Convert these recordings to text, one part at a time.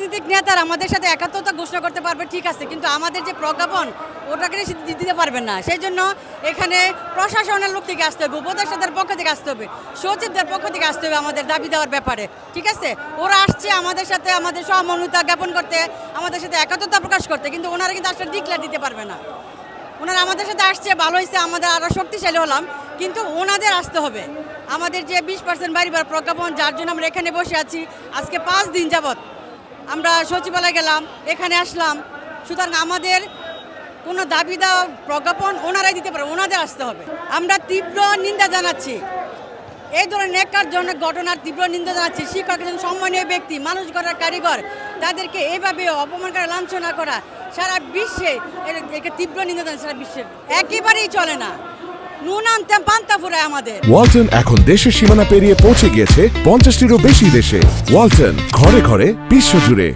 রাজনৈতিক নেতারা আমাদের সাথে একাত্মতা ঘোষণা করতে পারবে, ঠিক আছে, কিন্তু আমাদের যে প্রজ্ঞাপন, ওটাকে দিতে পারবেন না। সেই জন্য এখানে প্রশাসনের লোক থেকে আসতে হবে, উপদেষ্টাদের পক্ষ থেকে আসতে হবে, সচিবদের পক্ষ থেকে আসতে হবে আমাদের দাবি দেওয়ার ব্যাপারে, ঠিক আছে? ওরা আসছে আমাদের সাথে, আমাদের সহমর্মিতা জ্ঞাপন করতে, আমাদের সাথে একাত্মতা প্রকাশ করতে, কিন্তু ওনারা কিন্তু আসলে ডিক্লেয়ার দিতে পারবে না। ওনারা আমাদের সাথে আসছে, ভালো হয়েছে আমাদের আরও শক্তিশালী হলাম, কিন্তু ওনাদের আসতে হবে। আমাদের যে বিশ পার্সেন্ট বাড়িবার প্রজ্ঞাপন, যার জন্য আমরা এখানে বসে আছি, আজকে পাঁচ দিন যাবত আমরা সচিবালয় গেলাম, এখানে আসলাম। সুতরাং আমাদের কোনো দাবি দেওয়া, প্রজ্ঞাপন ওনারাই দিতে পারে, ওনাদের আসতে হবে। আমরা তীব্র নিন্দা জানাচ্ছি। এই ধরনের নেকারজনক ঘটনার তীব্র নিন্দা জানাচ্ছি। শিক্ষক একজন সম্মানীয় ব্যক্তি, মানুষ গড়ার কারিগর। তাদেরকে এভাবে অপমান করা, লাঞ্ছনা করা, সারা বিশ্বে একে তীব্র নিন্দা জানাচ্ছি, সারা বিশ্বে। একেবারেই চলে না। নুন আনতাম পান্তা ফুরায় আমাদের। ওয়ালটন এখন দেশের সীমানা পেরিয়ে পৌঁছে গিয়েছে পঞ্চাশটিরও বেশি দেশে। ওয়ালটন ঘরে ঘরে বিশ্বজুড়ে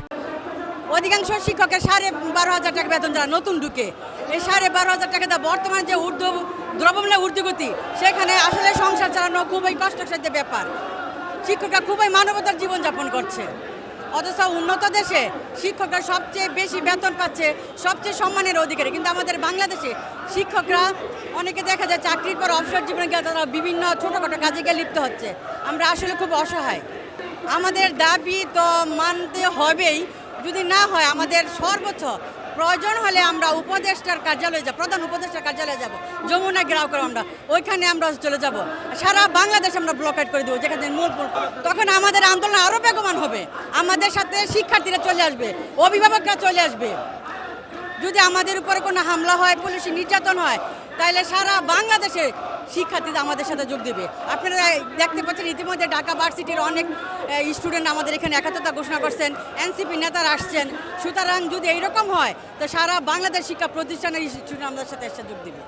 অধিকাংশ শিক্ষকের সাড়ে বারো হাজার টাকা বেতন যারা নতুন ঢুকে এই সাড়ে বারো হাজার টাকা দেওয়া বর্তমানে যে ঊর্ধ্ব দ্রব্যমূল্যের ঊর্ধ্বগতি সেখানে আসলে সংসার চালানো খুবই কষ্টসাধ্য ব্যাপার। শিক্ষকরা খুবই মানবতার জীবনযাপন করছে। অথচ উন্নত দেশে শিক্ষকরা সবচেয়ে বেশি বেতন পাচ্ছে, সবচেয়ে সম্মানের অধিকারী। কিন্তু আমাদের বাংলাদেশে শিক্ষকরা, অনেকে দেখা যায় চাকরির পর অবসর জীবনে গেলে তারা বিভিন্ন ছোটোখাটো কাজে গিয়ে লিপ্ত হচ্ছে। আমরা আসলে খুব অসহায়। আমাদের দাবি তো মানতে হবেই যদি না হয় আমাদের সর্বোচ্চ প্রয়োজন হলে আমরা উপদেষ্টার কার্যালয়ে যাব, প্রধান উপদেষ্টার কার্যালয়ে যাব, যমুনা গ্রাও করে আমরা, ওইখানে আমরা চলে যাব। সারা বাংলাদেশ আমরা ব্লকেট করে দেবো, যেখানে মূল তখন আমাদের আন্দোলন আরও বেগমান হবে। আমাদের সাথে শিক্ষার্থীরা চলে আসবে, অভিভাবকরা চলে আসবে। যদি আমাদের উপরে কোনো হামলা হয়, পুলিশি নির্যাতন হয় তাহলে সারা বাংলাদেশে শিক্ষার্থীরা আমাদের সাথে যোগ দেবে। আপনারা দেখতে পাচ্ছেন ইতিমধ্যে ঢাকা ভার্সিটির অনেক স্টুডেন্ট আমাদের এখানে একাত্রতা ঘোষণা করছেন। এনসিপি নেতারা আসছেন। সুতরাং যদি এইরকম হয়, তো সারা বাংলাদেশ শিক্ষা প্রতিষ্ঠানের স্টুডেন্ট আমাদের সাথে এসে যোগ দেবে।